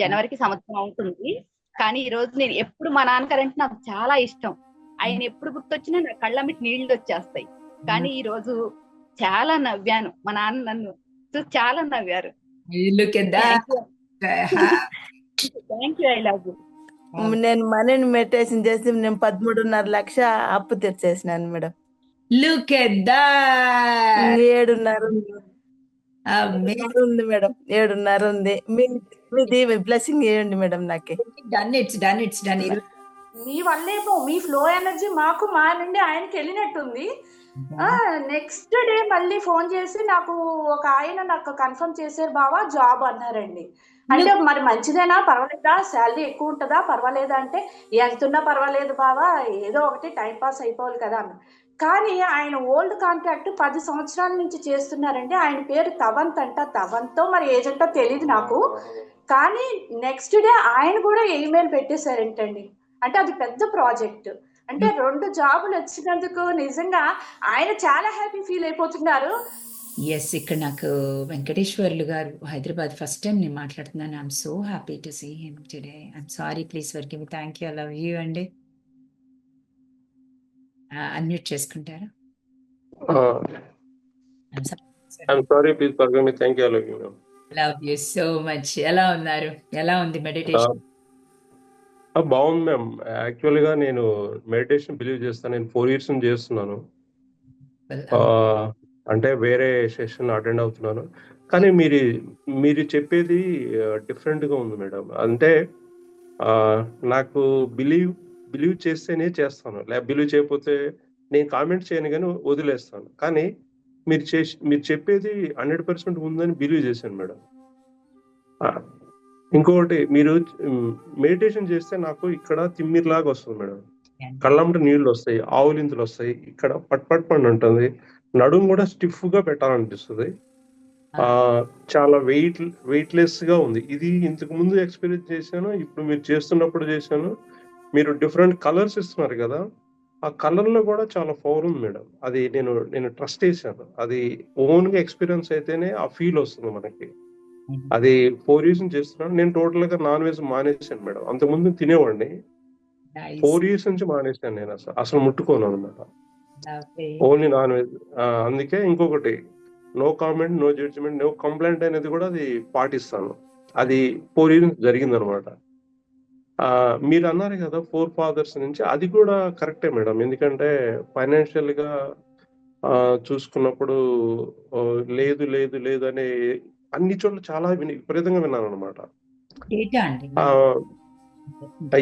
జనవరికి సంవత్సరం అవుతుంది. కానీ ఈ రోజు నేను ఎప్పుడు మా నాన్నగారు అంటే నాకు చాలా ఇష్టం. ఆయన ఎప్పుడు గుర్తొచ్చినా నా కళ్ళమిటి నీళ్ళు వచ్చేస్తాయి. కానీ ఈ రోజు చాలా నవ్వాను. మా నాన్న నన్ను చూసి చాలా నవ్వారు. Thank you I love you నేను మనీని మెడిటేషన్ చేసి నేను పదమూడున్నర లక్ష అప్పు తెచ్చేసినాను మేడం. లుక్ ఎట్ ఏడున్నర ఉంది. మేడం. ఏడున్నర ఉంది. మీ మీది బ్లెస్సింగ్ వేయండి మేడం నాకు. Done it's done it's done మీ వల్లేమో మీ ఫ్లో ఎనర్జీ మాకు మా నుండి ఆయనకి వెళ్ళినట్టుంది. నెక్స్ట్ డే మళ్ళీ ఫోన్ చేసి నాకు ఒక ఆయన నాకు కన్ఫర్మ్ చేశారు బావా జాబ్ అన్నారండి. అంటే మరి మంచిదేనా పర్వాలేదా? శాలరీ ఎక్కువ ఉంటుందా పర్వాలేదా అంటే ఎంత ఉన్నా పర్వాలేదు బావా ఏదో ఒకటి టైం పాస్ అయిపోవాలి కదా అన్న. కానీ ఆయన ఓల్డ్ కాంట్రాక్ట్ పది సంవత్సరాల నుంచి చేస్తున్నారండి ఆయన పేరు తవంత్ అంట. తవంతో మరి ఏజెంటో తెలియదు నాకు. కానీ నెక్స్ట్ డే ఆయన కూడా ఈమెయిల్ పెట్టేశారేంటండి. అంటే అది పెద్ద ప్రాజెక్ట్. అంటే రెండు జాబులు వచ్చినందుకు నిజంగా ఆయన చాలా హ్యాపీ ఫీల్ అయిపోతున్నారు. ఎస్ ఇక్కడ నాకు వెంకటేశ్వర్లు గారు హైదరాబాద్ ఫస్ట్ టైం నేను మాట్లాడుతున్నాను. I'm so happy to see him today I'm sorry please give thank you love you అండి అన్మ్యూట్ చేసుకుంటారా? I'm sorry. Please forgive me thank you love you love you so much ఎలా ఉన్నారు? ఎలా ఉంది meditation బాగుంది ma'am యాక్చువల్గా నేను meditation believe చేస్తాను. నేను ఫోర్ ఇయర్స్ నుంచి చేస్తున్నాను. అంటే వేరే సెషన్ అటెండ్ అవుతున్నాను. కానీ మీరు మీరు చెప్పేది డిఫరెంట్గా ఉంది మేడం అంటే నాకు బిలీవ్ బిలీవ్ చేస్తేనే చేస్తాను. లేక బిలీవ్ చేయకపోతే నేను కామెంట్ చేయను కానీ వదిలేస్తాను. కానీ మీరు చేసి మీరు చెప్పేది హండ్రెడ్ పర్సెంట్ ఉందని బిలీవ్ చేశాను మేడం. ఇంకొకటి మీరు మెడిటేషన్ చేస్తే నాకు ఇక్కడ తిమ్మిరిలాగా వస్తుంది మేడం. కళ్ళంట నీళ్ళు వస్తాయి ఆవులింతలు వస్తాయి ఇక్కడ పట్ పట్ పని ఉంటుంది. నడుము కూడా స్టిఫ్గా పెట్టాలనిపిస్తుంది. ఆ చాలా వెయిట్ వెయిట్లెస్గా ఉంది. ఇది ఇంతకు ముందు ఎక్స్పీరియన్స్ చేశాను ఇప్పుడు మీరు చేస్తున్నప్పుడు చేశాను. మీరు డిఫరెంట్ కలర్స్ ఇస్తున్నారు కదా ఆ కలర్లో కూడా చాలా పవర్ ఉంది మేడం. అది నేను నేను ట్రస్ట్ చేశాను. అది ఓన్గా ఎక్స్పీరియన్స్ అయితేనే ఆ ఫీల్ వస్తుంది మనకి. అది ఫోర్ ఇయర్స్ నుంచి చేస్తున్నాను. నేను టోటల్గా నాన్ వెజ్ మానేశాను మేడం. అంతకుముందు తినేవాడిని. ఫోర్ ఇయర్స్ నుంచి మానేశాను నేను అసలు. అసలు ముట్టుకోను అనమాట. ఓన్లీ నాన్ వెజ్ అందుకే ఇంకొకటి no comment no judgement no complaint అనేది కూడా అది పాటిస్తాను. అది ఫోర్ ఇయర్స్ జరిగింది అనమాట మీరు అన్నారు కదా ఫోర్ ఫాదర్స్ నుంచి. అది కూడా కరెక్టే మేడం. ఎందుకంటే ఫైనాన్షియల్గా చూసుకున్నప్పుడు లేదు లేదు లేదు అనే అన్ని చోట్ల చాలా విపరీతంగా విన్నాను అనమాట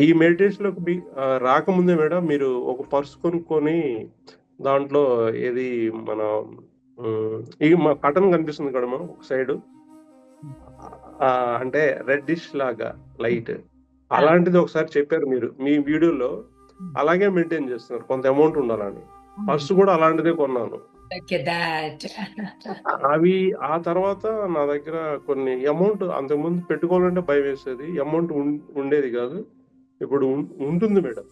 ఈ మెడిటేషన్లోకి ఆ, రాకముందే మేడం మీరు ఒక పర్స్ కొనుక్కొని దాంట్లో ఏది మన ఈ మా కటన్ కనిపిస్తుంది కదా మేడం ఒక సైడ్. అంటే రెడ్డిష్ లాగా లైట్ అలాంటిది ఒకసారి చెప్పారు మీరు. మీ వీడియోలో అలాగే మెయింటైన్ చేస్తున్నారు. కొంత అమౌంట్ ఉండాలని. పర్స్ కూడా అలాంటిదే కొన్నాను. అవి ఆ తర్వాత నా దగ్గర కొన్ని అమౌంట్ అంతకుముందు పెట్టుకోవాలంటే భయం వేసేది. అమౌంట్ ఉండేది కాదు. ఇప్పుడు ఉంటుంది మేడం.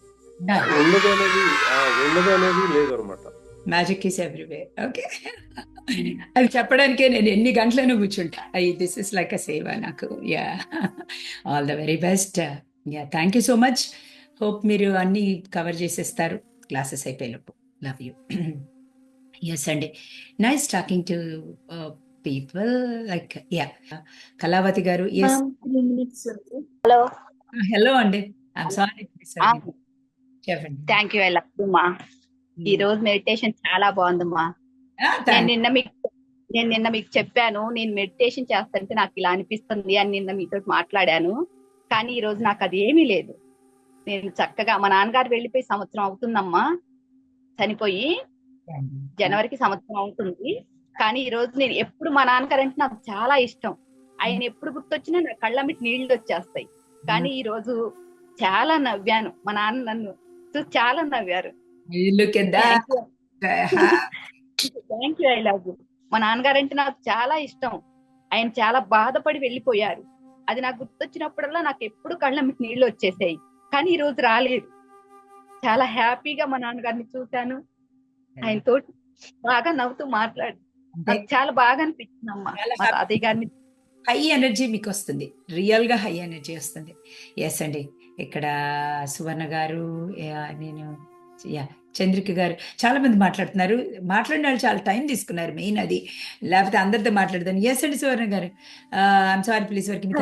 ఉండదు అనేది ఉండదు అనేది లేదు అనమాట మ్యాజిక్ ఈస్ ఎవ్రీవేర్ ఓకే అది చెప్పడానికే నేను ఎన్ని గంటలను కూర్చుంటా. I this is like a సేవ నాకు. Yeah all the very best yeah thank you so much hope మీరు అన్ని కవర్ చేసేస్తారు. క్లాసెస్ అయిపోయేలోపు. లవ్ యూ ఎస్ అండి nice talking to people like yeah Kalavathi గారు హలో హలో అండి సారీ చెప్పండి thank you I love you మా ఈ రోజు మెడిటేషన్ చాలా బాగుందమ్మా Ah, నేను నిన్న మీకు నేను నిన్న మీకు చెప్పాను. నేను మెడిటేషన్ చేస్తుంటే నాకు ఇలా అనిపిస్తుంది అని నిన్న మీతో మాట్లాడాను. కానీ ఈ రోజు నాకు అది ఏమీ లేదు. నేను చక్కగా మా నాన్నగారు వెళ్ళిపోయి సంవత్సరం అవుతుందమ్మా. చనిపోయి జనవరికి సంవత్సరం అవుతుంది. కానీ ఈ రోజు నేను ఎప్పుడు మా నాన్నగారు అంటే నాకు చాలా ఇష్టం. ఆయన ఎప్పుడు గుర్తొచ్చినా నా కళ్ళమిటి నీళ్ళు వచ్చేస్తాయి. కానీ ఈ రోజు చాలా నవ్వాను. మా నాన్న నన్ను చూసి చాలా నవ్వారు. థ్యాంక్ యూ ఐ లవ్ మా నాన్నగారు అంటే నాకు చాలా ఇష్టం. ఆయన చాలా బాధపడి వెళ్ళిపోయారు. అది నాకు గుర్తొచ్చినప్పుడల్లా నాకు ఎప్పుడు కళ్ళ మీద నీళ్ళు వచ్చేసాయి. కానీ ఈ రోజు రాలేదు. చాలా హ్యాపీగా మా నాన్నగారిని చూశాను. ఆయనతో బాగా నవ్వుతూ మాట్లాడు చాలా బాగా అనిపించింది అమ్మా. తాతయ్య గారిని హై ఎనర్జీ మీకు వస్తుంది రియల్గా హై ఎనర్జీ వస్తుంది. ఎస్ అండి. ఇక్కడ సువర్ణ గారు నేను యా చంద్రిక గారు చాలా మంది మాట్లాడుతున్నారు. మాట్లాడిన వాళ్ళు చాలా టైం తీసుకున్నారు మెయిన్ అది. లేకపోతే అందరితో మాట్లాడదాను ఎస్ అండి సువర్ణ గారు. సారీ ప్లీజ్ వరకు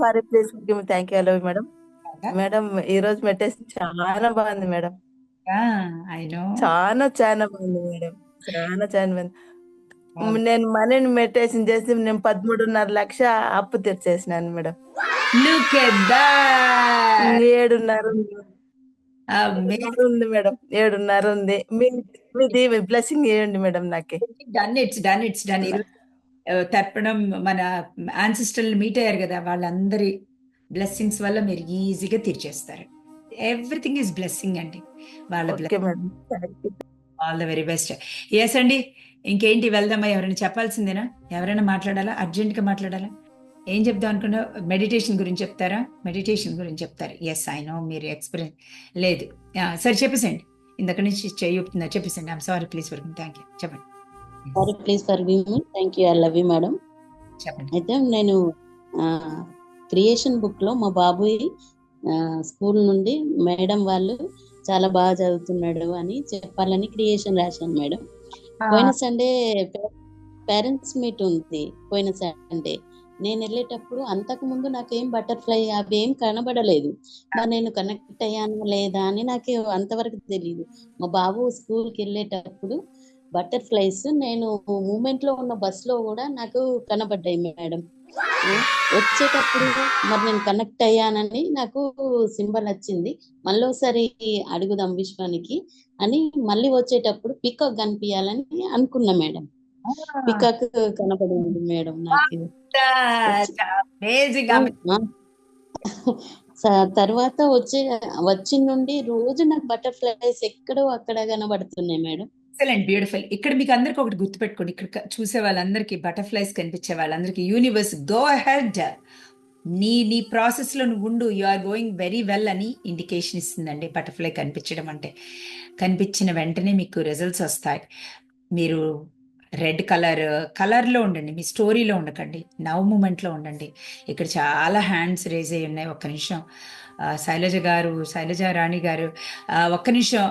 sorry please thank you love madam madam ఈ రోజు మెడిటేషన్ చాలా బాగుంది మేడం ఐ నో చాలా చాలా బాగుంది మేడం చాలా చాలా బాగుంది. నేను మనీని మెడిటేషన్ చేసి నేను పదమూడున్నర లక్ష అప్పు తెచ్చేసినాను మేడం ఏడున్నర ఉంది. మేడం ఏడున్నర ఉంది. మీది బ్లెస్సింగ్ చేయండి మేడం నాకే? Done it's done it's done తర్పణం మన ఆన్సిస్టర్లు మీట్ అయ్యారు కదా వాళ్ళందరి బ్లెస్సింగ్స్ వల్ల మీరు ఈజీగా తీర్చేస్తారు. ఎవ్రీథింగ్ ఈజ్ బ్లెస్సింగ్ అండి. వాళ్ళ all the very best yes అండి ఇంకేంటి వెళ్దామా? ఎవరైనా చెప్పాల్సిందేనా? ఎవరైనా మాట్లాడాలా? అర్జెంట్గా మాట్లాడాలా? ఏం చెప్దాం అనుకున్నా మెడిటేషన్ గురించి చెప్తారా? మెడిటేషన్ గురించి చెప్తారు. ఎస్ ఐ నో మీరు ఎక్స్పీరియన్స్ లేదు. సరే చెప్పేసండి ఇందక నుంచి చెయ్యుపుతుందా చెప్పేసండి I'm sorry please work thank you చెప్పండి. Sorry please for thank you I love you madam చెప్పండి. అయితే నేను క్రియేషన్ బుక్లో మా బాబు స్కూల్ నుండి మేడం వాళ్ళు చాలా బాగా చదువుతున్నాడు అని చెప్పాలని క్రియేషన్ రాశాను మేడం పోయిన సండే పేరెంట్స్ మీట్ ఉంది. పోయిన సండే నేను వెళ్ళేటప్పుడు అంతకు ముందు నాకేం బటర్ఫ్లై అవి ఏం కనబడలేదు. మరి నేను కనెక్ట్ అయ్యాను లేదా అని నాకు అంతవరకు తెలియదు మా బాబు స్కూల్కి వెళ్ళేటప్పుడు బటర్ఫ్లైస్ నేను మూమెంట్లో ఉన్న బస్లో కూడా నాకు కనబడ్డాయి మేడం. వచ్చేటప్పుడు మరి నేను కనెక్ట్ అయ్యానని నాకు సింబల్ వచ్చింది మళ్ళీ ఒకసారి అడుగుదాం విశ్వానికి అని మళ్ళీ వచ్చేటప్పుడు పికప్ కనిపించాలని అనుకున్నా మేడం. పికాక్ కనపడింది మేడం నాకు. తర్వాత వచ్చే వచ్చి నుండి రోజు నాకు బటర్ఫ్లైస్ ఎక్కడో అక్కడ కనబడుతున్నాయి మేడం. ఎక్సలెంట్ బ్యూటిఫుల్ ఇక్కడ మీకు అందరికి ఒకటి గుర్తుపెట్టుకోండి. ఇక్కడ చూసే వాళ్ళందరికీ బటర్ఫ్లైస్ కనిపించే వాళ్ళందరికీ యూనివర్స్ గో హెడ్ నీ నీ ప్రాసెస్లో నువ్వు ఉండు. You are going very well అని ఇండికేషన్ ఇస్తుందండి బటర్ఫ్లై కనిపించడం అంటే. కనిపించిన వెంటనే మీకు రిజల్ట్స్ వస్తాయి. మీరు రెడ్ కలర్ కలర్లో ఉండండి మీ స్టోరీలో ఉండకండి నవ్ మూమెంట్లో ఉండండి. ఇక్కడ చాలా హ్యాండ్స్ రేజ్ అయ్యి ఉన్నాయి ఒక్క నిమిషం. శైలజ గారు శైలజ రాణి గారు ఒక్క నిమిషం.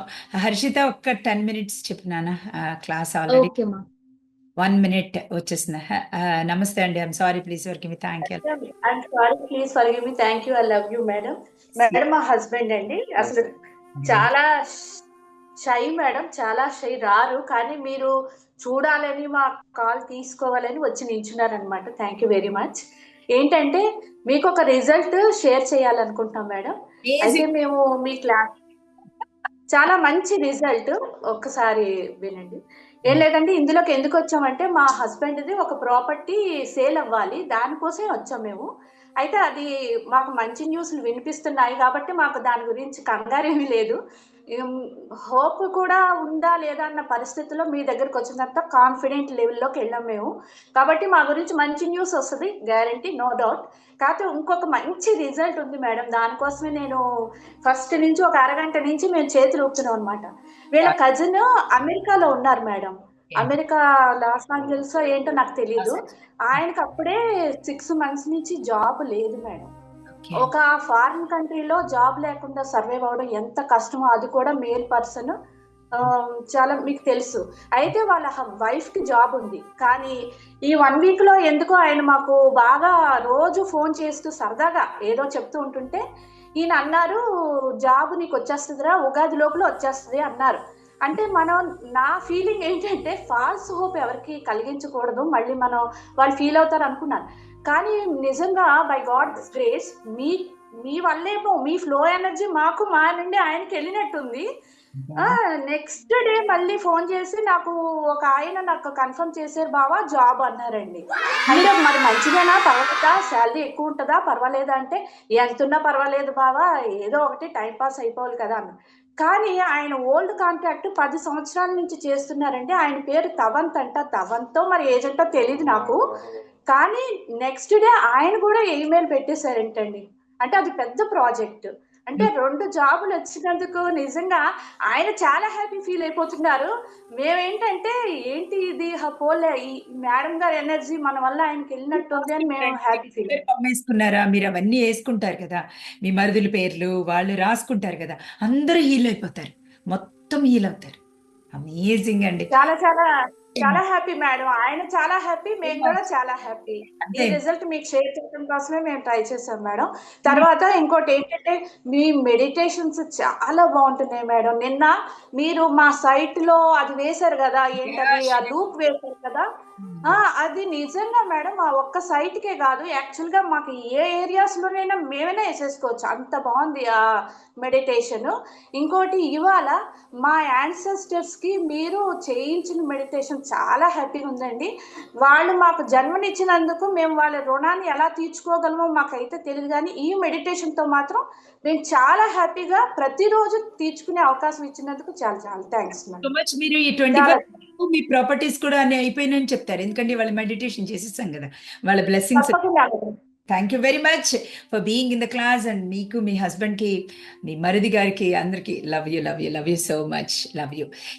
హర్షిత ఒక్క టెన్ మినిట్స్ చెప్పినానా క్లాస్ ఆల్రెడీ వన్ మినిట్ వచ్చేసింది. నమస్తే అండి I'm sorry please work me thank you. Sorry please forgive me thank you I love you madam. Madam మా హస్బెండ్ అండి అసలు చాలా షై మేడం చాలా షై రారు కానీ మీరు చూడాలని మా కాల్ తీసుకోవాలని వచ్చి నించున్నారనమాట థ్యాంక్ యూ వెరీ మచ్ ఏంటంటే మీకు ఒక రిజల్ట్ షేర్ చేయాలనుకుంటున్నాం మేడం. అయితే మేము మీ క్లాస్ చాలా మంచి రిజల్ట్ ఒక్కసారి వినండి. ఏం లేదంటే ఇందులోకి ఎందుకు వచ్చామంటే మా హస్బెండ్ది ఒక ప్రాపర్టీ సేల్ అవ్వాలి దానికోసమే వచ్చాం మేము. అయితే అది మాకు మంచి న్యూస్లు వినిపిస్తున్నాయి కాబట్టి మాకు దాని గురించి కంగారేమీ లేదు. హోప్ కూడా ఉందా లేదా అన్న పరిస్థితిలో మీ దగ్గరకు వచ్చిన తర్వాత కాన్ఫిడెంట్ లెవెల్లోకి వెళ్ళాం మేము. కాబట్టి మా గురించి మంచి న్యూస్ వస్తుంది గ్యారంటీ నో డౌట్ కాకపోతే ఇంకొక మంచి రిజల్ట్ ఉంది మేడం. దానికోసమే నేను ఫస్ట్ నుంచి ఒక అరగంట నుంచి మేము చేతులు ఊపుతున్నాం అనమాట వీళ్ళ కజిన్ అమెరికాలో ఉన్నారు మేడం. అమెరికా లాస్ ఏంజల్స్ ఏంటో నాకు తెలియదు ఆయనకి అప్పుడే సిక్స్ మంత్స్ నుంచి జాబ్ లేదు మేడం. ఒక ఫారిన్ కంట్రీలో జాబ్ లేకుండా సర్వైవ్ అవడం ఎంత కష్టమో అది కూడా మేల్ పర్సన్ చాలా మీకు తెలుసు. అయితే వాళ్ళ వైఫ్కి జాబ్ ఉంది. కానీ ఈ వన్ వీక్లో ఎందుకో ఆయన మాకు బాగా రోజు ఫోన్ చేస్తూ సరదాగా ఏదో చెప్తూ ఉంటుంటే ఈయన అన్నారు జాబ్ నీకు వచ్చేస్తుందిరా ఉగాది లోపల వచ్చేస్తుంది అన్నారు. అంటే మనం నా ఫీలింగ్ ఏంటంటే ఫాల్స్ హోప్ ఎవరికి కలిగించకూడదు. మళ్ళీ మనం వాళ్ళు ఫీల్ అవుతారు అనుకున్నాను కానీ నిజంగా బై గాడ్ గ్రేస్ మీ మీ వల్లేమో మీ ఫ్లో ఎనర్జీ మాకు మా నుండి ఆయనకి వెళ్ళినట్టుంది. నెక్స్ట్ డే మళ్ళీ ఫోన్ చేసి నాకు ఒక ఆయన నాకు కన్ఫర్మ్ చేశారు బావా జాబ్ అన్నారండి. అంటే మరి మంచిదేనా? పర్వాలేదా? శాలరీ ఎక్కువ ఉంటుందా? పర్వాలేదా? అంటే ఎంత ఉన్నా పర్వాలేదు బావా ఏదో ఒకటి టైం పాస్ అయిపోవాలి కదా అన్న కానీ ఆయన ఓల్డ్ కాంట్రాక్ట్ పది సంవత్సరాల నుంచి చేస్తున్నారండి ఆయన పేరు తవంత్ అంట. తవంతో మరి ఏజెంటో తెలియదు నాకు. కానీ నెక్స్ట్ డే ఆయన కూడా ఈమెయిల్ పెట్టేశారంటండి. అంటే అది పెద్ద ప్రాజెక్ట్ అంటే రెండు జాబులు వచ్చినందుకు నిజంగా ఆయన చాలా హ్యాపీ ఫీల్ అయిపోతున్నారు. మేమేంటంటే ఏంటి ఇది? హ- పోలే ఈ మేడం గారి ఎనర్జీ మన వల్ల ఆయనకి వెళ్ళినట్టుంది అని మేము హ్యాపీ ఫీల్ వేసుకున్నారా మీరు అవన్నీ వేసుకుంటారు కదా. మీ మరుదుల పేర్లు వాళ్ళు రాసుకుంటారు కదా. అందరూ హీల్ అయిపోతారు. మొత్తం హీల్ అవుతారు. అమేజింగ్ అండి. చాలా చాలా చాలా హ్యాపీ మేడం ఆయన చాలా హ్యాపీ మేము కూడా చాలా హ్యాపీ ఈ రిజల్ట్ మీకు షేర్ చేయడం కోసమే మేము ట్రై చేసాం మేడం తర్వాత ఇంకోటి ఏంటంటే మీ మెడిటేషన్స్ చాలా బాగుంటున్నాయి మేడం నిన్న మీరు మా సైట్లో అది వేశారు కదా ఏంటది? ఆ లూప్ వేశారు కదా? ఆ అది నిజంగా మేడం ఆ ఒక్క సైట్ కే కాదు యాక్చువల్గా మాకు ఏ ఏరియాస్ లోనైనా మేమైనా వేసేసుకోవచ్చు. అంత బాగుంది ఆ మెడిటేషన్ ఇంకోటి ఇవాళ మా యాన్సెస్టర్స్కి మీరు చేయించిన మెడిటేషన్ చాలా హ్యాపీగా ఉందండి. వాళ్ళు మాకు జన్మనిచ్చినందుకు మేము వాళ్ళ రుణాన్ని ఎలా తీర్చుకోగలమో మాకైతే తెలియదు కానీ ఈ మెడిటేషన్తో మాత్రం మేము చాలా హ్యాపీగా ప్రతిరోజు తీర్చుకునే అవకాశం ఇచ్చినందుకు చాలా చాలా థ్యాంక్స్ మచ్ మీరు ఈ ట్వంటీ మీ ప్రాపర్టీస్ కూడా అన్ని అయిపోయినాయని చెప్తారు. ఎందుకంటే వాళ్ళు మెడిటేషన్ చేసేసాం కదా. వాళ్ళ blessings. Thank you very much for being in the class and మీకు మీ హస్బెండ్కి మీ మరిది గారికి అందరికీ love you love you love you so much love you